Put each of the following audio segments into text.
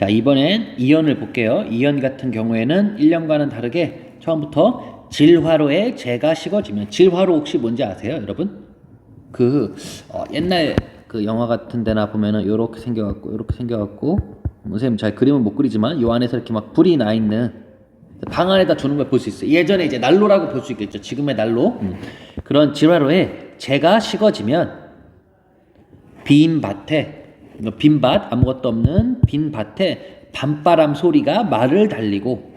자, 이번엔 2연을 볼게요. 2연 같은 경우에는 1년과는 다르게 처음부터 질화로에 재가 식어지면 질화로 혹시 뭔지 아세요, 여러분? 그 어, 옛날 그 영화 같은 데나 보면은 요렇게 생겨 갖고 요렇게 생겨 갖고 뭐 선생님 잘 그림은 못 그리지만 요 안에서 이렇게 막 불이 나 있는 방 안에다 두는 걸 볼 수 있어요. 예전에 이제 난로라고 볼 수 있겠죠. 지금의 난로 음. 그런 질화로에 재가 식어지면 빈 밭에 빈밭 아무것도 없는 빈 밭에 밤바람 소리가 말을 달리고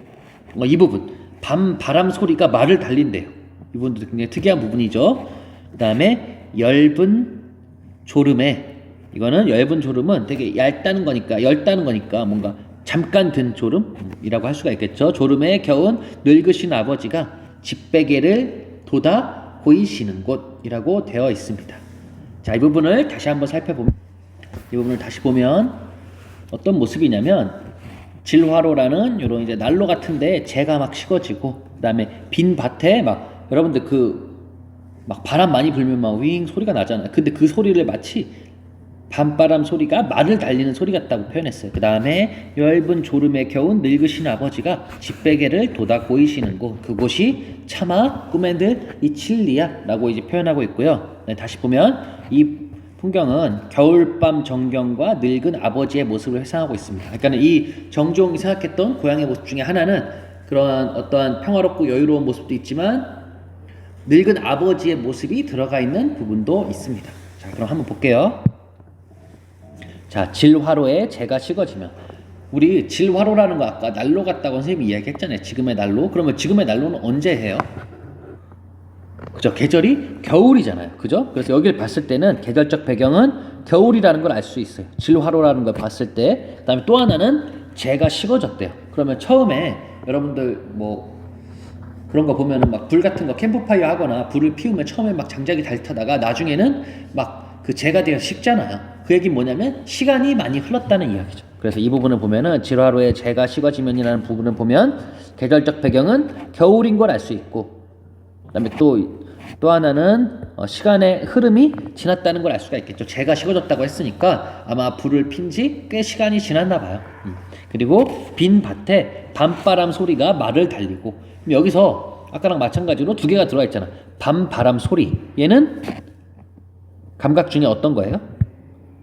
어, 이 부분 밤 바람 소리가 말을 달린대요. 이 부분도 굉장히 특이한 부분이죠. 그 다음에 엷은 졸음에 이거는 엷은 졸음은 되게 얇다는 거니까 얇다는 거니까 뭔가 잠깐 든 졸음이라고 할 수가 있겠죠. 졸음에 겨운 늙으신 아버지가 집베개를 돋아 보이시는 곳이라고 되어 있습니다. 자, 이 부분을 다시 한번 살펴보면 이 부분을 다시 보면 어떤 모습이냐면 질화로라는 이런 이제 난로 같은데 재가 막 식어지고 그다음에 빈 밭에 막 여러분들 그 막 바람 많이 불면 막 윙 소리가 나잖아요. 근데 그 소리를 마치 밤바람 소리가 말을 달리는 소리 같다고 표현했어요. 그 다음에 엷은 졸음에 겨운 늙으신 아버지가 집베개를 돋아 보이시는 곳 그곳이 차마 꿈엔들 이 칠리야라고 이제 표현하고 있고요. 네, 다시 보면 이 풍경은 겨울밤 정경과 늙은 아버지의 모습을 회상하고 있습니다. 그러니까 이 정종이 생각했던 고향의 모습 중에 하나는 그런 어떠한 평화롭고 여유로운 모습도 있지만 늙은 아버지의 모습이 들어가 있는 부분도 있습니다. 자, 그럼 한번 볼게요. 자, 질화로에 재가 식어지면 우리 질화로라는 거 아까 난로 같다고 선생님이 이야기했잖아요. 지금의 난로. 그러면 지금의 난로는 언제 해요? 그죠? 계절이 겨울이잖아요. 그죠? 그래서 여기를 봤을 때는 계절적 배경은 겨울이라는 걸 알 수 있어요. 질화로라는 걸 봤을 때. 그다음에 또 하나는 재가 식어졌대요. 그러면 처음에 여러분들 뭐 그런 거 보면은 막 불 같은 거 캠프파이어 하거나 불을 피우면 처음에 막 장작이 달타다가 나중에는 막 그 재가 되어 식잖아요. 그 얘기는 뭐냐면 시간이 많이 흘렀다는 이야기죠. 그래서 이 부분을 보면은 질화로에 재가 식어지면이라는 부분을 보면 계절적 배경은 겨울인 걸 알 수 있고 그다음에 또 또 하나는 어, 시간의 흐름이 지났다는 걸 알 수가 있겠죠. 재가 식어졌다고 했으니까 아마 불을 핀 지 꽤 시간이 지났나 봐요. 음. 그리고 빈 밭에 밤바람 소리가 말을 달리고 여기서 아까랑 마찬가지로 두 개가 들어와 있잖아. 밤바람 소리. 얘는 감각 중에 어떤 거예요?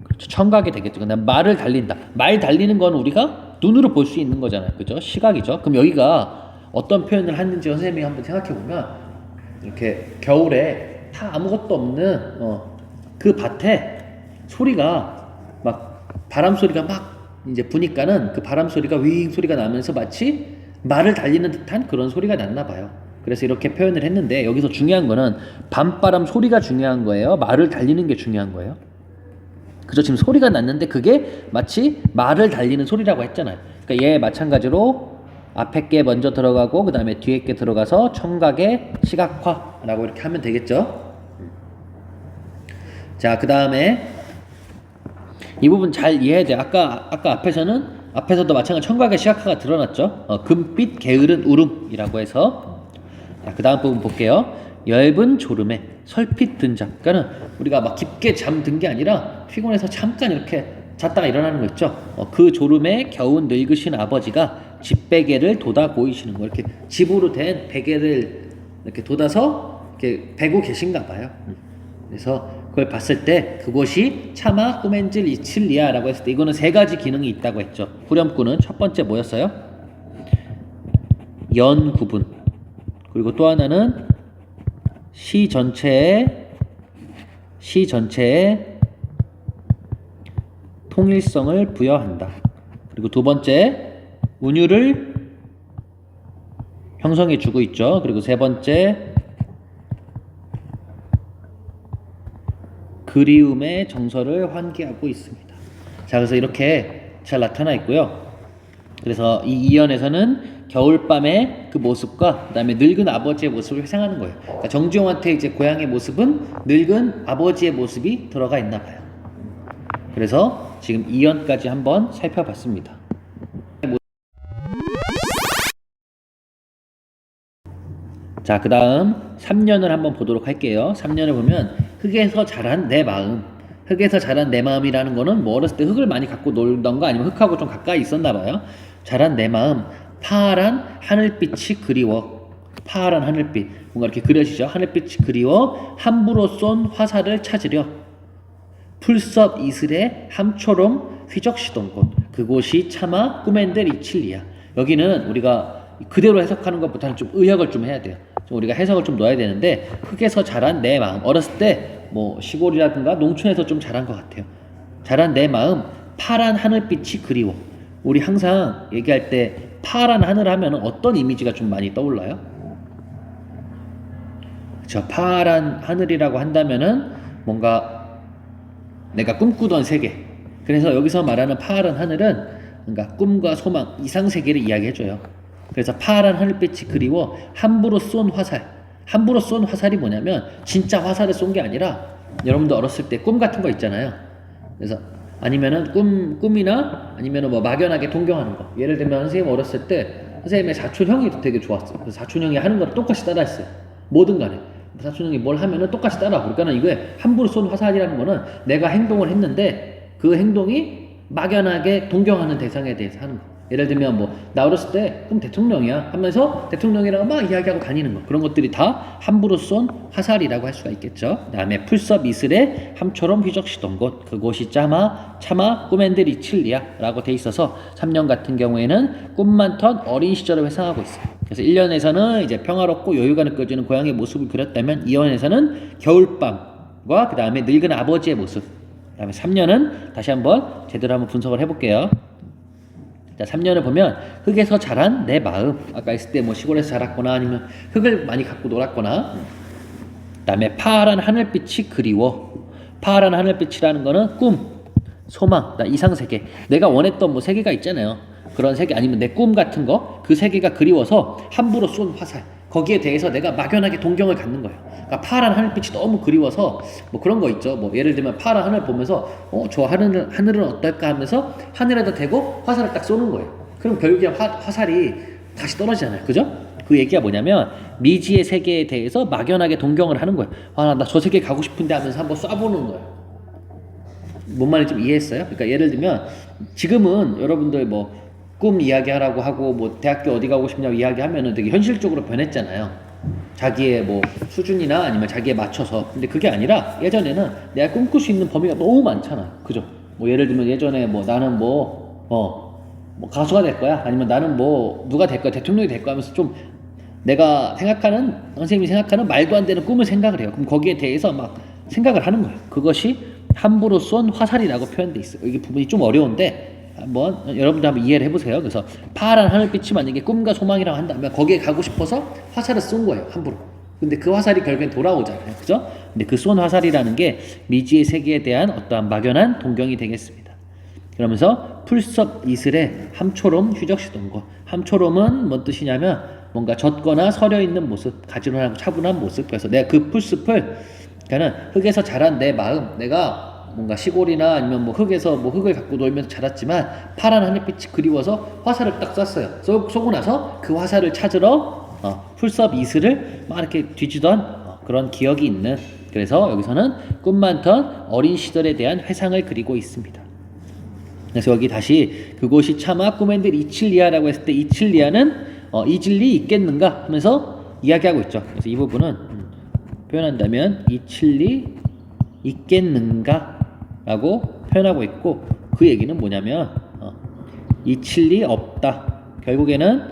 그렇죠. 청각이 되겠죠. 그다음 말을 달린다. 말 달리는 건 우리가 눈으로 볼 수 있는 거잖아요. 그죠? 시각이죠. 그럼 여기가 어떤 표현을 했는지 선생님이 한번 생각해 보면 이렇게 겨울에 다 아무것도 없는 어, 그 밭에 소리가 막 바람 소리가 막 이제 부니까는 그 바람 소리가 윙 소리가 나면서 마치 말을 달리는 듯한 그런 소리가 났나 봐요. 그래서 이렇게 표현을 했는데 여기서 중요한 거는 밤바람 소리가 중요한 거예요. 말을 달리는 게 중요한 거예요. 그죠? 지금 소리가 났는데 그게 마치 말을 달리는 소리라고 했잖아요. 그러니까 얘 마찬가지로 앞에 게 먼저 들어가고 그 다음에 뒤에 게 들어가서 청각의 시각화라고 이렇게 하면 되겠죠. 자, 그 다음에 이 부분 잘 이해해야 돼. 아까 아까 앞에서는 앞에서도 마찬가지 청각의 시각화가 드러났죠. 어, 금빛 게으른 울음이라고 해서 자, 그 다음 부분 볼게요. 엷은 졸음에 설핏 든 자. 그러니까는 우리가 막 깊게 잠든 게 아니라 피곤해서 잠깐 이렇게 잤다가 일어나는 거 있죠. 어, 그 졸음에 겨운 늙으신 아버지가 집 베개를 돋아 보이시는 거. 이렇게 집으로 된 베개를 이렇게 돋아서 이렇게 베고 계신가 봐요. 음. 그래서 그걸 봤을 때 그곳이 차마 꾸멘질 이칠리아라고 했을 때 이거는 세 가지 기능이 있다고 했죠. 후렴구는 첫 번째 뭐였어요? 연 구분. 그리고 또 하나는 시 전체에 시 전체에 통일성을 부여한다. 그리고 두 번째 운율을 형성해 주고 있죠. 그리고 세 번째 그리움의 정서를 환기하고 있습니다. 자, 그래서 이렇게 잘 나타나 있고요. 그래서 이 이연에서는 겨울밤의 그 모습과 그다음에 늙은 아버지의 모습을 회상하는 거예요. 그러니까 정지용한테 이제 고향의 모습은 늙은 아버지의 모습이 들어가 있나 봐요. 그래서 지금 이연까지 한번 살펴봤습니다. 자, 그 다음 3년을 한번 보도록 할게요. 3년을 보면 흙에서 자란 내 마음. 흙에서 자란 내 마음이라는 거는 뭐 어렸을 때 흙을 많이 갖고 놀던가 아니면 흙하고 좀 가까이 있었나 봐요. 자란 내 마음 파란 하늘빛이 그리워 파란 하늘빛 뭔가 이렇게 그려지죠. 하늘빛이 그리워 함부로 쏜 화살을 찾으려 풀섭 이슬에 함초롬 휘적시던 곳 그곳이 차마 꾸맨델 이칠리야 여기는 우리가 그대로 해석하는 것보다는 좀 의역을 좀 해야 돼요 좀 우리가 해석을 좀 넣어야 되는데 흙에서 자란 내 마음 어렸을 때 뭐 시골이라든가 농촌에서 좀 자란 것 같아요 자란 내 마음 파란 하늘빛이 그리워 우리 항상 얘기할 때 파란 하늘 하면 어떤 이미지가 좀 많이 떠올라요? 저 파란 하늘이라고 한다면은 뭔가 내가 꿈꾸던 세계. 그래서 여기서 말하는 파란 하늘은 그러니까 꿈과 소망, 이상 세계를 이야기해줘요. 그래서 파란 하늘빛이 그리워 함부로 쏜 화살. 함부로 쏜 화살이 뭐냐면 진짜 화살을 쏜 게 아니라 여러분도 어렸을 때 꿈 같은 거 있잖아요. 그래서 아니면은 꿈 꿈이나 아니면은 뭐 막연하게 동경하는 거. 예를 들면 선생님 어렸을 때 선생님의 사촌 형이 되게 좋았어요. 그래서 사촌 형이 하는 거를 똑같이 따라했어요. 뭐든 간에. 사촌 형이 뭘 하면은 똑같이 따라하고 그러니까 이게 함부로 쏜 화살이라는 거는 내가 행동을 했는데 그 행동이 막연하게 동경하는 대상에 대해서 하는 거. 예를 들면 뭐 나 어렸을 때 그럼 대통령이야 하면서 대통령이라고 막 이야기하고 다니는 거 그런 것들이 다 함부로 쏜 화살이라고 할 수가 있겠죠. 그다음에 풀섭 이슬에 함처럼 휘적시던 곳 그곳이 짜마 차마 꾸맨들이 칠리야라고 돼 있어서 3년 같은 경우에는 꿈만 턴 어린 시절을 회상하고 있어요. 그래서 1년에서는 이제 평화롭고 여유가 느껴지는 고향의 모습을 그렸다면 2년에서는 겨울밤과 그 다음에 늙은 아버지의 모습 그 다음에 3년은 다시 한번 제대로 한번 분석을 해볼게요. 자, 3년을 보면 흙에서 자란 내 마음. 아까 있을 때 뭐 시골에서 자랐거나 아니면 흙을 많이 갖고 놀았거나. 그다음에 파란 하늘빛이 그리워. 파란 하늘빛이라는 거는 꿈, 소망, 나 이상 세계. 내가 원했던 뭐 세계가 있잖아요. 그런 세계 아니면 내 꿈 같은 거, 그 세계가 그리워서 함부로 쏜 화살. 거기에 대해서 내가 막연하게 동경을 갖는 거예요. 그러니까 파란 하늘빛이 너무 그리워서 뭐 그런 거 있죠. 뭐 예를 들면 파란 하늘 보면서 어 저 하늘은 하늘은 어떨까 하면서 하늘에다 대고 화살을 딱 쏘는 거예요. 그럼 결국에 화, 화살이 다시 떨어지잖아요. 그죠? 그 얘기가 뭐냐면 미지의 세계에 대해서 막연하게 동경을 하는 거예요. 아 나 저 세계 가고 싶은데 하면서 한번 쏴보는 거예요. 뭔 말인지 좀 이해했어요? 그러니까 예를 들면 지금은 여러분들 뭐 꿈 이야기하라고 하고 뭐 대학교 어디 가고 싶냐고 이야기하면은 되게 현실적으로 변했잖아요. 자기의 뭐 수준이나 아니면 자기에 맞춰서. 근데 그게 아니라 예전에는 내가 꿈꿀 수 있는 범위가 너무 많잖아. 그죠? 뭐 예를 들면 예전에 뭐 나는 뭐 어, 뭐 가수가 될 거야. 아니면 나는 뭐 누가 될 거야. 대통령이 될 거야 하면서 좀 내가 생각하는 선생님이 생각하는 말도 안 되는 꿈을 생각을 해요. 그럼 거기에 대해서 막 생각을 하는 거예요. 그것이 함부로 쏜 화살이라고 표현돼 있어요. 이게 부분이 좀 어려운데 한번 여러분들 한번 이해를 해보세요. 그래서 파란 하늘빛이 만약에 꿈과 소망이라고 한다면 거기에 가고 싶어서 화살을 쏜 거예요. 함부로. 근데 그 화살이 결국엔 돌아오잖아요. 그죠? 근데 그 쏜 화살이라는 게 미지의 세계에 대한 어떠한 막연한 동경이 되겠습니다. 그러면서 풀섭 이슬에 함초롬 것. 함초롬은 뭔 뜻이냐면 뭔가 젖거나 서려 있는 모습, 가지런하고 차분한 모습. 그래서 내가 그 풀숲을 그러니까는 흙에서 자란 내 마음, 내가 뭔가 시골이나 아니면 뭐 흙에서 뭐 흙을 갖고 놀면서 자랐지만 파란 하늘빛이 그리워서 화살을 딱 쐈어요. 쏘, 쏘고 나서 그 화살을 찾으러 어, 풀섭 이슬을 막 이렇게 뒤지던 어, 그런 기억이 있는 그래서 여기서는 꿈 많던 어린 시절에 대한 회상을 그리고 있습니다. 그래서 여기 다시 그곳이 차마 꿈엔들 이칠리아라고 했을 때 이칠리아는 어, 이 진리 있겠는가 하면서 이야기하고 있죠. 그래서 이 부분은 음, 표현한다면 이칠리 있겠는가 라고 표현하고 있고 그 얘기는 뭐냐면 어, 이칠리 없다. 결국에는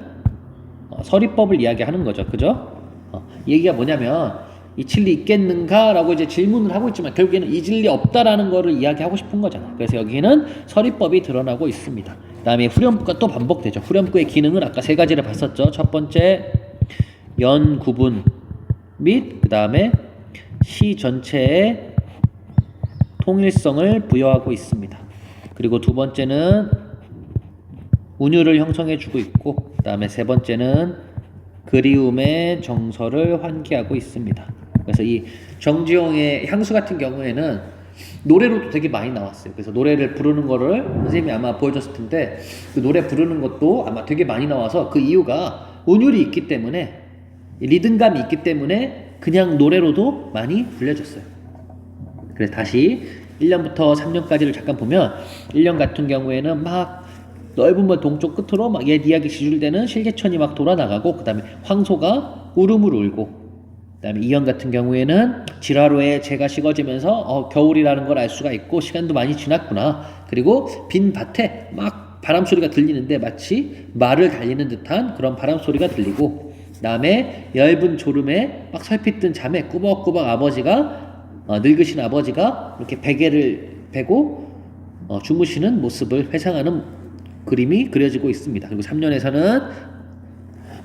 어, 서리법을 이야기하는 거죠. 그죠? 어, 이 얘기가 뭐냐면 이 진리 있겠는가라고 이제 질문을 하고 있지만 결국에는 이 진리 없다라는 거를 이야기하고 싶은 거잖아요. 그래서 여기는 서리법이 드러나고 있습니다. 그다음에 후렴구가 또 반복되죠. 후렴구의 기능은 아까 세 가지를 봤었죠. 첫 번째 연 구분 및 그다음에 시 전체의 통일성을 부여하고 있습니다. 그리고 두 번째는 운율을 형성해 주고 있고 그다음에 세 번째는 그리움의 정서를 환기하고 있습니다. 그래서 이 정지용의 향수 같은 경우에는 노래로도 되게 많이 나왔어요. 그래서 노래를 부르는 거를 선생님이 아마 보여줬을 텐데 그 노래 부르는 것도 아마 되게 많이 나와서 그 이유가 운율이 있기 때문에 리듬감이 있기 때문에 그냥 노래로도 많이 불려졌어요. 그래서 다시 1년부터 3년까지를 잠깐 보면 1년 같은 경우에는 막 넓은 물 동쪽 끝으로 막 옛 이야기 시줄되는 실개천이 막 돌아나가고 그 다음에 황소가 울음을 울고 그 다음에 2년 같은 경우에는 지라로에 재가 식어지면서 어, 겨울이라는 걸 알 수가 있고 시간도 많이 지났구나. 그리고 빈 밭에 막 바람 소리가 들리는데 마치 말을 달리는 듯한 그런 바람 소리가 들리고 그 다음에 얇은 졸음에 막 살피뜬 잠에 꾸벅꾸벅 아버지가 어, 늙으신 아버지가 이렇게 베개를 베고 어, 주무시는 모습을 회상하는 그림이 그려지고 있습니다. 그리고 3년에서는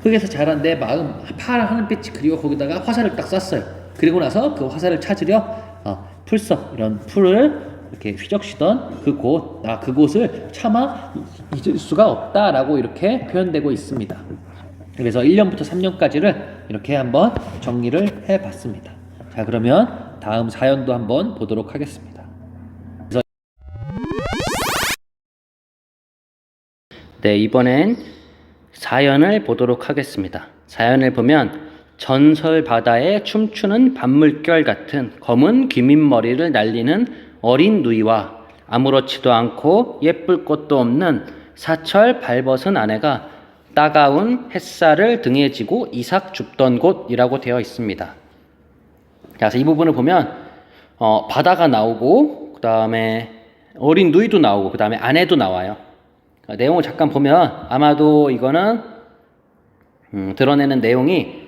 흙에서 자란 내 마음 파란 하늘빛이 그리고 거기다가 화살을 딱 쐈어요. 그리고 나서 그 화살을 찾으려 어, 풀석 이런 풀을 이렇게 휘적시던 그곳, 아 그곳을 차마 잊을 수가 없다라고 이렇게 표현되고 있습니다. 그래서 1년부터 3년까지를 이렇게 한번 정리를 해봤습니다. 자 그러면 다음 사연도 한번 보도록 하겠습니다. 네, 이번엔 사연을 보도록 하겠습니다. 사연을 보면 전설 바다에 춤추는 밤물결 같은 검은 귀민머리를 날리는 어린 누이와 아무렇지도 않고 예쁠 것도 없는 사철 발벗은 아내가 따가운 햇살을 등에 지고 이삭 줍던 곳이라고 되어 있습니다. 자, 그래서 이 부분을 보면 어, 바다가 나오고 그 다음에 어린 누이도 나오고 그 다음에 아내도 나와요. 어, 내용을 잠깐 보면 아마도 이거는 음, 드러내는 내용이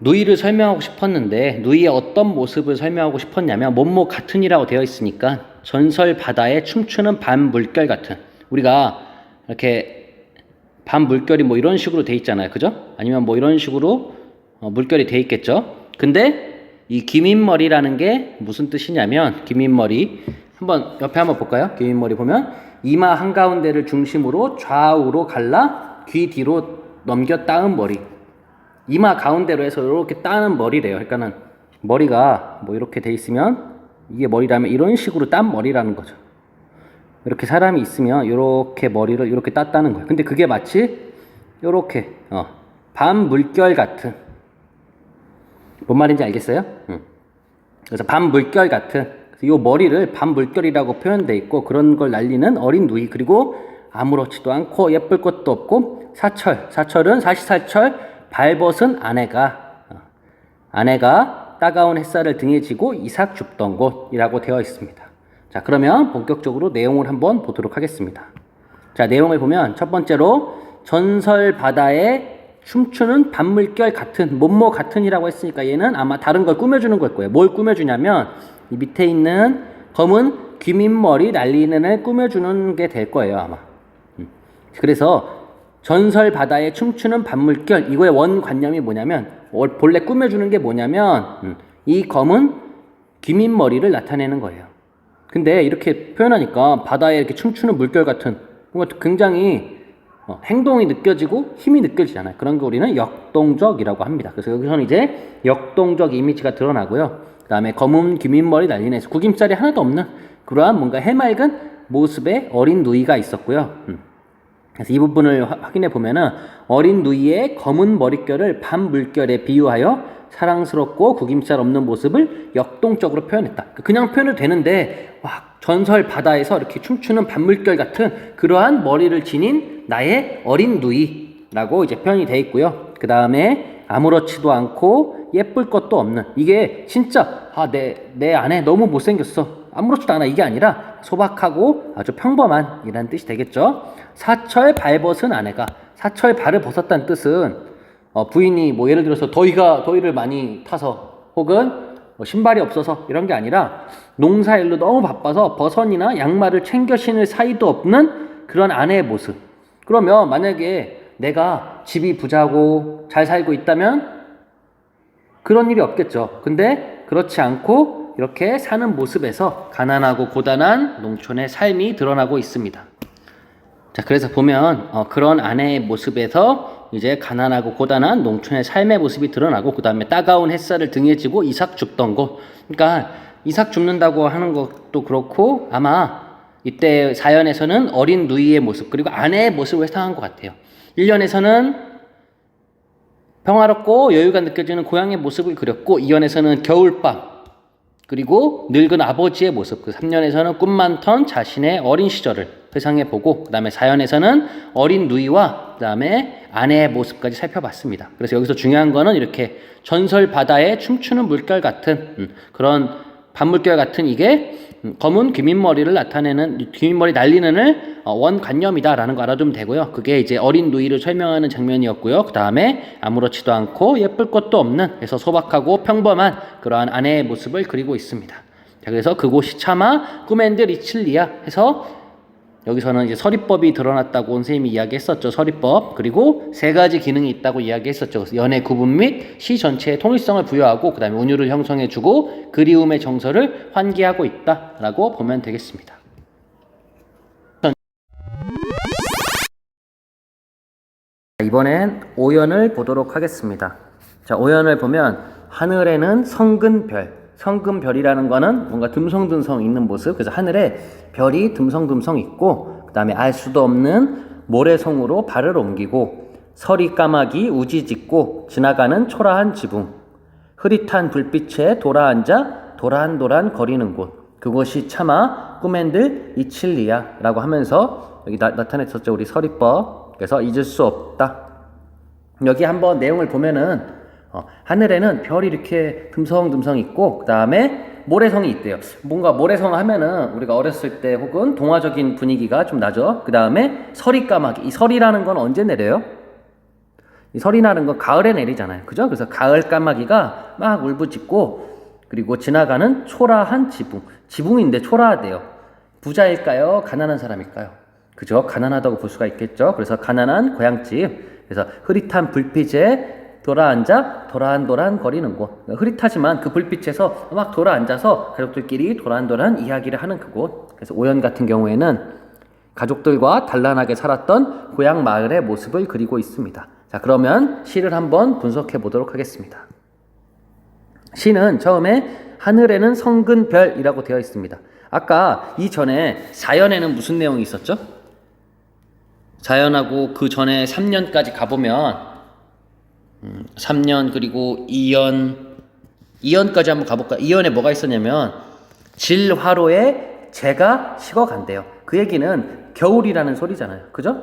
누이를 설명하고 싶었는데 누이의 어떤 모습을 설명하고 싶었냐면 몸모 같은이라고 되어 있으니까 전설 바다에 춤추는 밤 물결 같은. 우리가 이렇게 밤 물결이 뭐 이런 식으로 돼 있잖아요. 그죠? 아니면 뭐 이런 식으로 어, 물결이 돼 있겠죠? 근데 이 기민머리라는 게 무슨 뜻이냐면 기민머리 한번 옆에 한번 볼까요 기민머리 보면 이마 한가운데를 중심으로 좌우로 갈라 귀 뒤로 넘겨 따은 머리 이마 가운데로 해서 이렇게 따는 머리래요. 그러니까는 머리가 뭐 이렇게 돼 있으면 이게 머리라면 이런 식으로 딴 머리라는 거죠. 이렇게 사람이 있으면 이렇게 머리를 이렇게 땄다는 거예요. 근데 그게 마치 이렇게 어, 밤 물결 같은 뭔 말인지 알겠어요? 응. 그래서 밤 물결 같은 이 머리를 밤 물결이라고 표현돼 있고 그런 걸 날리는 어린 누이 그리고 아무렇지도 않고 예쁠 것도 없고 사철 사철은 사시사철 발벗은 아내가 어, 아내가 따가운 햇살을 등에 지고 이삭 줍던 곳이라고 되어 있습니다. 자, 그러면 본격적으로 내용을 한번 보도록 하겠습니다. 자, 내용을 보면 첫 번째로 전설 바다에 춤추는 밤물결 같은 몸모 같은이라고 했으니까 얘는 아마 다른 걸 꾸며주는 걸 거예요. 뭘 꾸며주냐면 이 밑에 있는 검은 귀민머리 날리는 애 꾸며주는 게 될 거예요 아마. 음. 그래서 전설 바다에 춤추는 밤물결 이거의 원관념이 뭐냐면 월- 본래 꾸며주는 게 뭐냐면 음, 이 검은 귀민머리를 나타내는 거예요. 근데 이렇게 표현하니까 바다에 이렇게 춤추는 물결 같은 뭔가 굉장히 어, 행동이 느껴지고 힘이 느껴지잖아요. 그런 거 우리는 역동적이라고 합니다. 그래서 여기서는 이제 역동적 이미지가 드러나고요. 그 다음에 검은 귀민머리 날리는 에서 구김살이 하나도 없는 그러한 뭔가 해맑은 모습의 어린 누이가 있었고요. 음. 그래서 이 부분을 화- 확인해 보면은 어린 누이의 검은 머릿결을 밤 물결에 비유하여 사랑스럽고 구김살 없는 모습을 역동적으로 표현했다. 그냥 표현해도 되는데 와 전설 바다에서 이렇게 춤추는 밤물결 같은 그러한 머리를 지닌 나의 어린 누이라고 이제 표현이 돼 있고요. 그 다음에 아무렇지도 않고 예쁠 것도 없는 이게 진짜 아 내 내 아내 너무 못생겼어 아무렇지도 않아 이게 아니라 소박하고 아주 평범한 이라는 뜻이 되겠죠. 사철 발벗은 아내가 사철 발을 벗었다는 뜻은 어, 부인이 뭐 예를 들어서 더위가 더위를 많이 타서 혹은 뭐 신발이 없어서 이런 게 아니라 농사일로 너무 바빠서 버선이나 양말을 챙겨 신을 사이도 없는 그런 아내의 모습. 그러면 만약에 내가 집이 부자고 잘 살고 있다면 그런 일이 없겠죠. 근데 그렇지 않고 이렇게 사는 모습에서 가난하고 고단한 농촌의 삶이 드러나고 있습니다. 자, 그래서 보면 어, 그런 아내의 모습에서 이제 가난하고 고단한 농촌의 삶의 모습이 드러나고 그 다음에 따가운 햇살을 등에 지고 이삭 줍던 곳. 그러니까 이삭 줍는다고 하는 것도 그렇고 아마 이때 사연에서는 어린 누이의 모습 그리고 아내의 모습을 회상한 것 같아요. 1년에서는 평화롭고 여유가 느껴지는 고향의 모습을 그렸고 2연에서는 겨울밤 그리고 늙은 아버지의 모습. 그 3년에서는 꿈만 턴 자신의 어린 시절을 회상해 보고 그 다음에 4연에서는 어린 누이와 그다음에 아내의 모습까지 살펴봤습니다. 그래서 여기서 중요한 거는 이렇게 전설 바다에 춤추는 물결 같은 음, 그런 반물결 같은 이게 음, 검은 귀민머리를 나타내는 귀민머리 날리는을 어, 원관념이다라는 거 알아두면 되고요. 그게 이제 어린 누이를 설명하는 장면이었고요. 그 다음에 아무렇지도 않고 예쁠 것도 없는 그래서 소박하고 평범한 그러한 아내의 모습을 그리고 있습니다. 자, 그래서 그곳이 차마 꾸멘드 리칠리아 해서 여기서는 이제 서리법이 드러났다고 온 선생님이 이야기했었죠. 서리법. 그리고 세 가지 기능이 있다고 이야기했었죠. 연애 구분 및 시 전체의 통일성을 부여하고 그다음에 운율을 형성해 주고 그리움의 정서를 환기하고 있다라고 보면 되겠습니다. 이번엔 오연을 보도록 하겠습니다. 자, 오연을 보면 하늘에는 성근별, 성근별이라는 거는 뭔가 듬성듬성 있는 모습. 그래서 하늘에 별이 듬성듬성 있고 그다음에 알 수도 없는 모래성으로 발을 옮기고 서리 까마귀 우지짓고 지나가는 초라한 지붕. 흐릿한 불빛에 돌아앉아 도란도란 거리는 곳. 그곳이 차마 꿈엔들 이칠리야라고 하면서 여기 나, 나타냈었죠 우리 서리법. 그래서 잊을 수 없다. 여기 한번 내용을 보면은 어, 하늘에는 별이 이렇게 듬성듬성 있고 그 다음에 모래성이 있대요. 뭔가 모래성 하면은 우리가 어렸을 때 혹은 동화적인 분위기가 좀 나죠. 그 다음에 서리 까마귀. 이 설이라는 건 언제 내려요? 이 나는 건 가을에 내리잖아요. 그죠? 그래서 가을 까마귀가 막 울부짖고 그리고 지나가는 초라한 지붕. 지붕인데 초라하대요. 부자일까요? 가난한 사람일까요? 그죠? 가난하다고 볼 수가 있겠죠. 그래서 가난한 고향집. 그래서 흐릿한 불빛에 돌아앉아 도란도란 거리는 곳. 흐릿하지만 그 불빛에서 막 돌아앉아서 가족들끼리 도란도란 이야기를 하는 그곳. 그래서 오연 같은 경우에는 가족들과 단란하게 살았던 고향 마을의 모습을 그리고 있습니다. 자, 그러면 시를 한번 분석해 보도록 하겠습니다. 시는 처음에 하늘에는 성근별이라고 되어 있습니다. 아까 이전에 사연에는 무슨 내용이 있었죠? 자연하고 그 전에 3년까지 가보면 음, 3년 그리고 2연 2연까지 한번 가볼까? 2연에 뭐가 있었냐면 질화로에 재가 식어간대요. 그 얘기는 겨울이라는 소리잖아요. 그죠?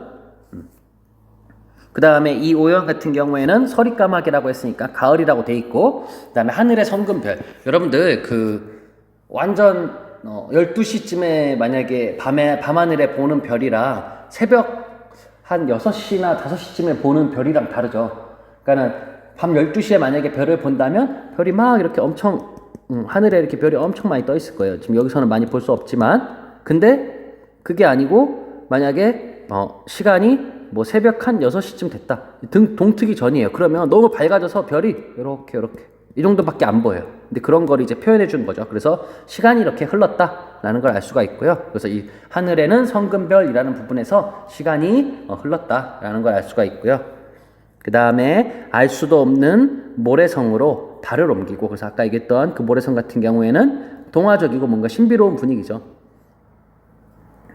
그 다음에 이 오연 같은 경우에는 서리까마귀라고 했으니까 가을이라고 돼 있고 그 다음에 하늘의 성금별 여러분들 그 완전 어, 12시쯤에 만약에 밤에 밤하늘에 보는 별이랑 새벽 한 6시나 5시쯤에 보는 별이랑 다르죠 그러니까는 밤 12시에 만약에 별을 본다면 별이 막 이렇게 엄청 음, 하늘에 이렇게 별이 엄청 많이 떠 있을 거예요 지금 여기서는 많이 볼 수 없지만 근데 그게 아니고 만약에 어, 시간이 뭐 새벽 한 6시쯤 됐다. 등, 동트기 전이에요. 그러면 너무 밝아져서 별이 이렇게 이렇게 이 정도밖에 안 보여요. 근데 그런 걸 이제 표현해 주는 거죠. 그래서 시간이 이렇게 흘렀다라는 걸 알 수가 있고요. 그래서 이 하늘에는 성금별이라는 부분에서 시간이 어, 흘렀다라는 걸 알 수가 있고요. 그 다음에 알 수도 없는 모래성으로 달을 옮기고 그래서 아까 얘기했던 그 모래성 같은 경우에는 동화적이고 뭔가 신비로운 분위기죠.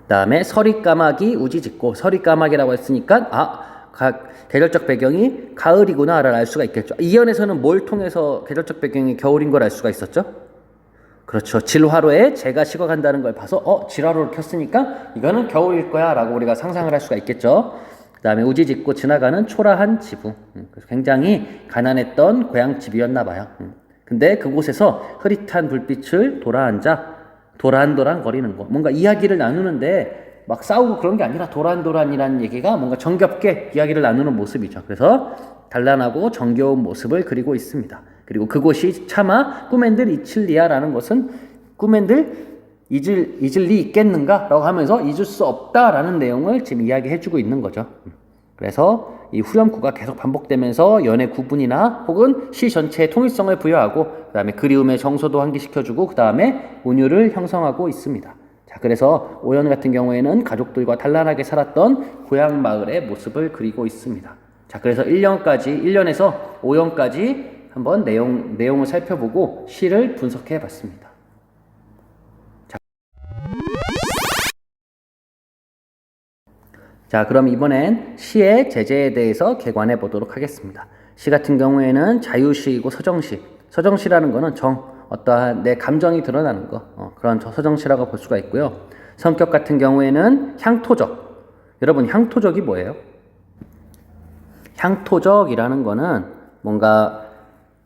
다음에 서리 까마귀 우지짓고 서리 까마귀라고 했으니까 아 가, 계절적 배경이 가을이구나를 알 수가 있겠죠. 이연에서는 뭘 통해서 계절적 배경이 겨울인 걸 알 수가 있었죠? 그렇죠. 질화로에 재가 식어간다는 걸 봐서 어 질화로를 켰으니까 이거는 겨울일 거야라고 우리가 상상을 할 수가 있겠죠. 그 다음에 우지짓고 지나가는 초라한 지붕. 음, 그래서 굉장히 가난했던 고향 집이었나 봐요. 음. 근데 그곳에서 흐릿한 불빛을 돌아앉아 도란도란 거리는 거. 뭔가 이야기를 나누는데 막 싸우고 그런 게 아니라 도란도란이라는 얘기가 뭔가 정겹게 이야기를 나누는 모습이죠. 그래서 단란하고 정겨운 모습을 그리고 있습니다. 그리고 그곳이 차마 꾸멘들 이칠리아라는 것은 꾸멘들 잊을, 잊을 리 있겠는가? 라고 하면서 잊을 수 없다라는 내용을 지금 이야기해주고 있는 거죠. 그래서 이 후렴구가 계속 반복되면서 연의 구분이나 혹은 시 전체의 통일성을 부여하고 그 다음에 그리움의 정서도 환기시켜주고 그 다음에 운율을 형성하고 있습니다. 자, 그래서 오연 같은 경우에는 가족들과 단란하게 살았던 고향 마을의 모습을 그리고 있습니다. 자, 그래서 1년까지, 1년에서 5년까지 한번 내용, 내용을 살펴보고 시를 분석해 봤습니다. 자, 그럼 이번엔 시의 제재에 대해서 개관해 보도록 하겠습니다. 시 같은 경우에는 자유시이고 서정시. 서정시라는 거는 정, 어떠한 내 감정이 드러나는 거 어, 그런 서정시라고 볼 수가 있고요. 성격 같은 경우에는 향토적. 여러분 향토적이 뭐예요? 향토적이라는 거는 뭔가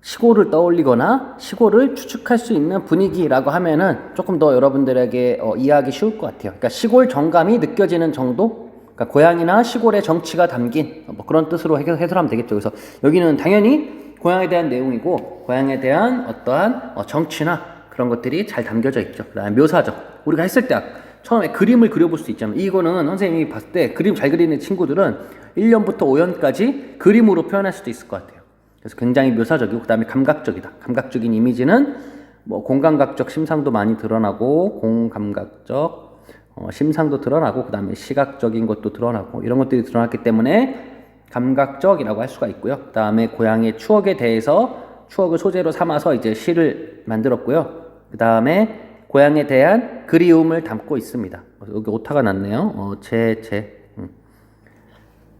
시골을 떠올리거나 시골을 추측할 수 있는 분위기라고 하면은 조금 더 여러분들에게 어, 이해하기 쉬울 것 같아요. 그러니까 시골 정감이 느껴지는 정도? 그러니까 고향이나 시골의 정치가 담긴 뭐 그런 뜻으로 해설하면 되겠죠. 그래서 여기는 당연히 고향에 대한 내용이고 고향에 대한 어떠한 어, 정치나 그런 것들이 잘 담겨져 있죠. 그다음에 묘사적. 우리가 했을 때 처음에 그림을 그려볼 수 있잖아요. 이거는 선생님이 봤을 때 그림 잘 그리는 친구들은 1년부터 5년까지 그림으로 표현할 수도 있을 것 같아요. 그래서 굉장히 묘사적이고 그다음에 감각적이다. 감각적인 이미지는 뭐 공감각적 심상도 많이 드러나고 공감각적 어, 심상도 드러나고 그 다음에 시각적인 것도 드러나고 이런 것들이 드러났기 때문에 감각적이라고 할 수가 있고요. 그 다음에 고향의 추억에 대해서 추억을 소재로 삼아서 이제 시를 만들었고요. 그 다음에 고향에 대한 그리움을 담고 있습니다. 여기 오타가 났네요. 어, 제, 제. 음.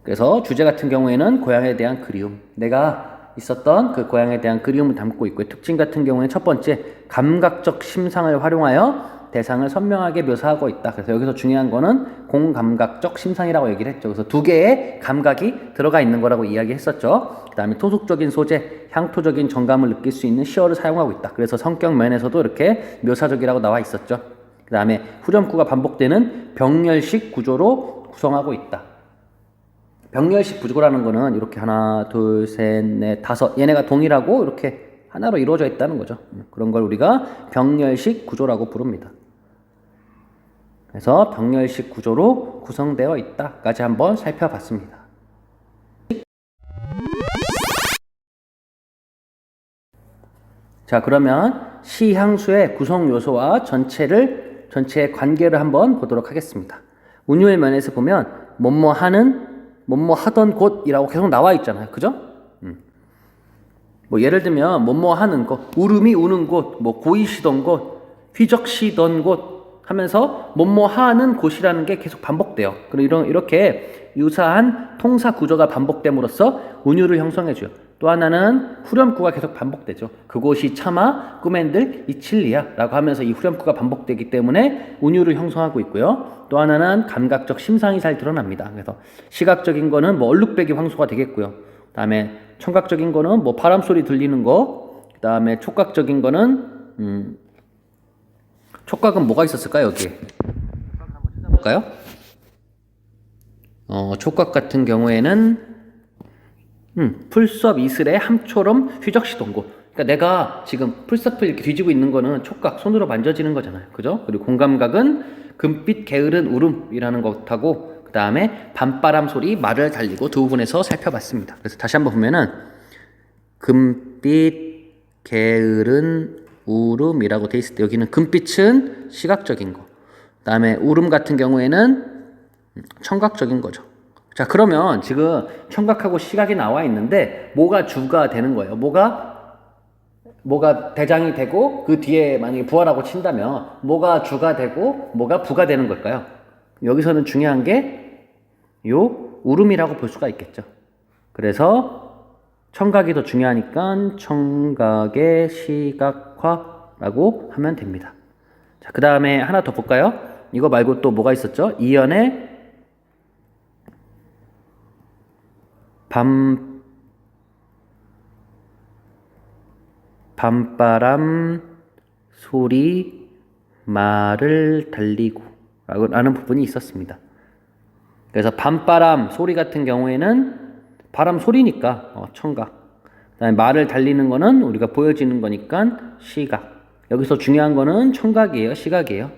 그래서 주제 같은 경우에는 고향에 대한 그리움. 내가 있었던 그 고향에 대한 그리움을 담고 있고요. 특징 같은 경우에는 첫 번째, 감각적 심상을 활용하여 대상을 선명하게 묘사하고 있다. 그래서 여기서 중요한 거는 공감각적 심상이라고 얘기를 했죠. 그래서 두 개의 감각이 들어가 있는 거라고 이야기했었죠. 그 다음에 토속적인 소재, 향토적인 정감을 느낄 수 있는 시어를 사용하고 있다. 그래서 성격 면에서도 이렇게 묘사적이라고 나와 있었죠. 그 다음에 후렴구가 반복되는 병렬식 구조로 구성하고 있다. 병렬식 구조라는 거는 이렇게 하나, 둘, 셋, 넷, 다섯 얘네가 동일하고 이렇게 하나로 이루어져 있다는 거죠. 그런 걸 우리가 병렬식 구조라고 부릅니다. 그래서 병렬식 구조로 구성되어 있다까지 한번 살펴봤습니다. 자, 그러면 시향수의 구성 요소와 전체를 전체의 관계를 한번 보도록 하겠습니다. 운율 면에서 보면 뭐뭐 하는 뭐뭐 하던 곳이라고 계속 나와 있잖아요. 그죠? 음. 뭐 예를 들면 뭐뭐 하는 곳, 울음이 우는 곳, 뭐 고이시던 곳, 휘적시던 곳 하면서 뭐뭐 하는 곳이라는 게 계속 반복돼요. 그리고 이런 이렇게 유사한 통사 구조가 반복됨으로써 운율을 형성해 줘요. 또 하나는 후렴구가 계속 반복되죠. 그곳이 차마 꿈엔들 이칠리야라고 하면서 이 후렴구가 반복되기 때문에 운율을 형성하고 있고요. 또 하나는 감각적 심상이 잘 드러납니다. 그래서 시각적인 거는 뭐 얼룩배기 황소가 되겠고요. 그다음에 청각적인 거는 뭐 바람 소리 들리는 거. 그다음에 촉각적인 거는 음 촉각은 뭐가 있었을까요 여기? 한번 찾아볼까요? 어 촉각 같은 경우에는 음, 풀섭 이슬의 함초럼 휘적시던 곳. 그러니까 내가 지금 풀섭을 이렇게 뒤지고 있는 거는 촉각, 손으로 만져지는 거잖아요. 그죠? 그리고 공감각은 금빛 게으른 울음이라는 것하고 그 다음에 밤바람 소리, 말을 달리고 두 부분에서 살펴봤습니다. 그래서 다시 한번 보면은 금빛 게으른 울음이라고 돼 있을 때 여기는 금빛은 시각적인 거. 그 다음에 울음 같은 경우에는 청각적인 거죠. 자, 그러면 지금 청각하고 시각이 나와 있는데 뭐가 주가 되는 거예요? 뭐가 뭐가 대장이 되고 그 뒤에 만약에 부하라고 친다면 뭐가 주가 되고 뭐가 부가 되는 걸까요? 여기서는 중요한 게 요 울음이라고 볼 수가 있겠죠. 그래서 청각이 더 중요하니까 청각의 시각 화라고 하면 됩니다. 자, 그 다음에 하나 더 볼까요? 이거 말고 또 뭐가 있었죠? 이연의 밤 밤바람 소리 말을 달리고 라는 부분이 있었습니다. 그래서 밤바람 소리 같은 경우에는 바람 소리니까 어, 청각. 말을 달리는 거는 우리가 보여지는 거니까 시각. 여기서 중요한 거는 청각이에요, 시각이에요.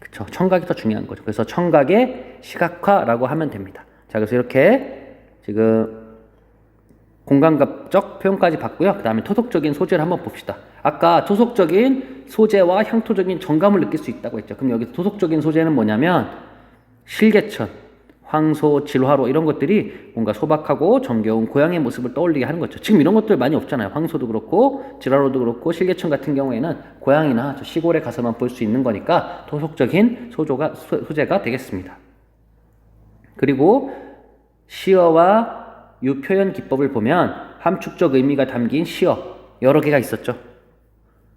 그렇죠. 청각이 더 중요한 거죠. 그래서 청각의 시각화라고 하면 됩니다. 자, 그래서 이렇게 지금 공감각적 표현까지 봤고요. 그 다음에 토속적인 소재를 한번 봅시다. 아까 토속적인 소재와 향토적인 정감을 느낄 수 있다고 했죠. 그럼 여기 토속적인 소재는 뭐냐면 실개천, 황소, 질화로 이런 것들이 뭔가 소박하고 정겨운 고향의 모습을 떠올리게 하는 거죠. 지금 이런 것들 많이 없잖아요. 황소도 그렇고 질화로도 그렇고 실개천 같은 경우에는 고향이나 시골에 가서만 볼 수 있는 거니까 토속적인 소조가, 소재가 되겠습니다. 그리고 시어와 이 표현 기법을 보면 함축적 의미가 담긴 시어 여러 개가 있었죠.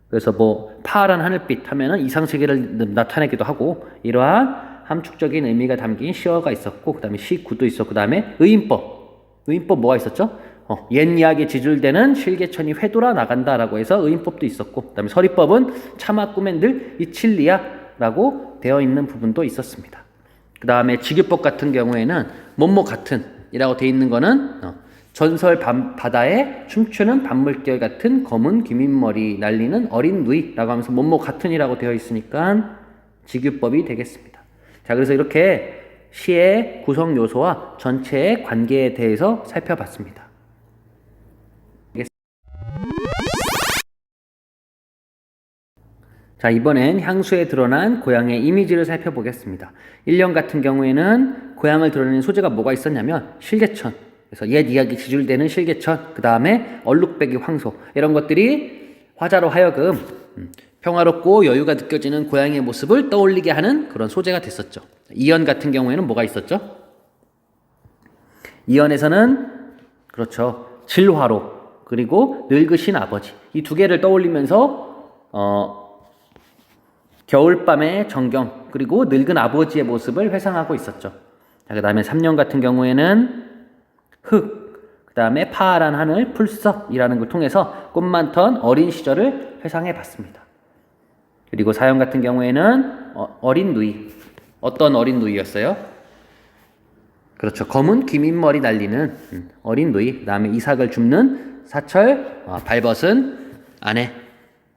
그래서 뭐 파란 하늘빛 하면은 이상 세계를 나타내기도 하고 이러한 함축적인 의미가 담긴 시어가 있었고 그다음에 시구도 있었고 그다음에 의인법 의인법 뭐가 있었죠? 어, 옛 이야기 지줄되는 실개천이 회돌아 나간다라고 해서 의인법도 있었고 그다음에 서리법은 차마 꾸맨들 이칠리아라고 되어 있는 부분도 있었습니다. 그다음에 직유법 같은 경우에는 뭐뭐 같은이라고 되어 있는 거는 어, 전설 밤, 바다에 춤추는 밤물결 같은 검은 귀민머리 날리는 어린 누이라고 하면서 뭐뭐 같은이라고 되어 있으니까 직유법이 되겠습니다. 자, 그래서 이렇게 시의 구성 요소와 전체의 관계에 대해서 살펴봤습니다. 자, 이번엔 향수에 드러난 고향의 이미지를 살펴보겠습니다. 1년 같은 경우에는 고향을 드러내는 소재가 뭐가 있었냐면 실개천. 그래서 옛 이야기 지줄되는 실개천, 그 다음에 얼룩배기 황소 이런 것들이 화자로 하여금 음, 평화롭고 여유가 느껴지는 고향의 모습을 떠올리게 하는 그런 소재가 됐었죠. 이연 같은 경우에는 뭐가 있었죠? 이연에서는 그렇죠 질화로 그리고 늙으신 아버지 이 두 개를 떠올리면서 어, 겨울밤의 정경 그리고 늙은 아버지의 모습을 회상하고 있었죠. 자, 그다음에 3년 같은 경우에는 흙, 그다음에 파란 하늘, 풀섭이라는 걸 통해서 꽃 많던 어린 시절을 회상해 봤습니다. 그리고 사연 같은 경우에는 어, 어린 누이 어떤 어린 누이였어요? 그렇죠. 검은 귀민머리 날리는 음, 어린 누이, 그 다음에 이삭을 줍는 사철, 어, 발벗은 아내,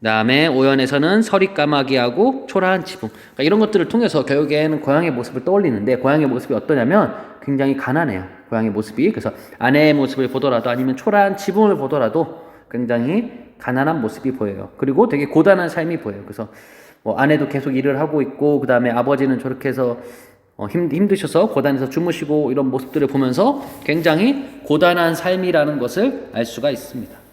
그 다음에 오연에서는 서리 까마귀하고 초라한 지붕, 그러니까 이런 것들을 통해서 결국에는 고향의 모습을 떠올리는데 고향의 모습이 어떠냐면 굉장히 가난해요. 고향의 모습이 그래서 아내의 모습을 보더라도 아니면 초라한 지붕을 보더라도 굉장히 가난한 모습이 보여요. 그리고 되게 고단한 삶이 보여요. 그래서 뭐 아내도 계속 일을 하고 있고 그 다음에 아버지는 저렇게 해서 어, 힘, 힘드셔서 고단해서 주무시고 이런 모습들을 보면서 굉장히 고단한 삶이라는 것을 알 수가 있습니다.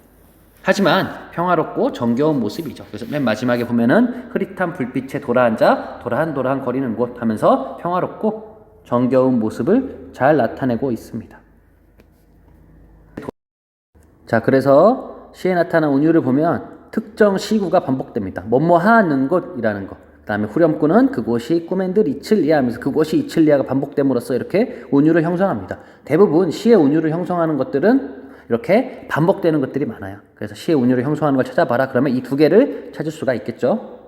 하지만 평화롭고 정겨운 모습이죠. 그래서 맨 마지막에 보면은 흐릿한 불빛에 돌아앉아 도란도란 거리는 곳 하면서 평화롭고 정겨운 모습을 잘 나타내고 있습니다. 자, 그래서 시에 나타난 운율을 보면 특정 시구가 반복됩니다. 뭐뭐 하는 곳이라는 것. 그 다음에 후렴구는 그곳이 꾸맨들 이칠리아 하면서 그곳이 이칠리아가 반복됨으로써 이렇게 운율을 형성합니다. 대부분 시의 운율을 형성하는 것들은 이렇게 반복되는 것들이 많아요. 그래서 시의 운율을 형성하는 걸 찾아봐라. 그러면 이 두 개를 찾을 수가 있겠죠.